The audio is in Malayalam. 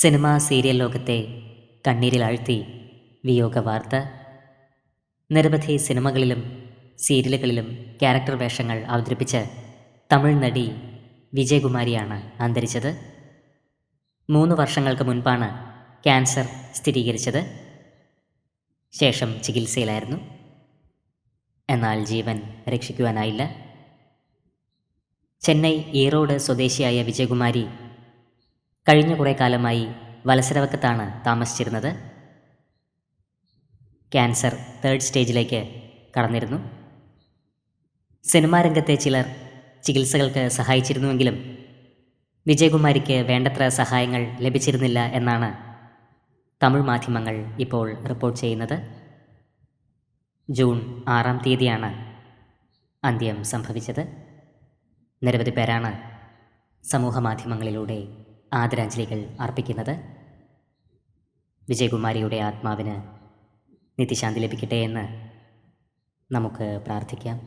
സിനിമാ സീരിയൽ ലോകത്തെ കണ്ണീരിലാഴ്ത്തി വിയോഗ വാർത്ത. നിരവധി സിനിമകളിലും സീരിയലുകളിലും ക്യാരക്ടർ വേഷങ്ങൾ അവതരിപ്പിച്ച് തമിഴ് നടി വിജയകുമാരിയാണ് അന്തരിച്ചത്. മൂന്ന് വർഷങ്ങൾക്ക് മുൻപാണ് ക്യാൻസർ സ്ഥിരീകരിച്ചത്. ശേഷം ചികിത്സയിലായിരുന്നു. എന്നാൽ ജീവൻ രക്ഷിക്കുവാനായില്ല. ചെന്നൈ ഈറോഡ് സ്വദേശിയായ വിജയകുമാരി കഴിഞ്ഞ കുറേ കാലമായി വലസരവക്കത്താണ് താമസിച്ചിരുന്നത്. ക്യാൻസർ തേർഡ് സ്റ്റേജിലേക്ക് കടന്നിരുന്നു. സിനിമാ രംഗത്തെ ചിലർ ചികിത്സകൾക്ക് സഹായിച്ചിരുന്നുവെങ്കിലും വിജയകുമാരിക്ക് വേണ്ടത്ര സഹായങ്ങൾ ലഭിച്ചിരുന്നില്ല എന്നാണ് തമിഴ് മാധ്യമങ്ങൾ ഇപ്പോൾ റിപ്പോർട്ട് ചെയ്യുന്നത്. ജൂൺ ആറാം തീയതിയാണ് അന്ത്യം സംഭവിച്ചത്. നിരവധി പേരാണ് സമൂഹ മാധ്യമങ്ങളിലൂടെ ആദരാഞ്ജലികൾ അർപ്പിക്കുന്നത് വിജയകുമാരിയുടെ ആത്മാവിന് നിത്യശാന്തി ലഭിക്കട്ടെ എന്ന് നമുക്ക് പ്രാർത്ഥിക്കാം.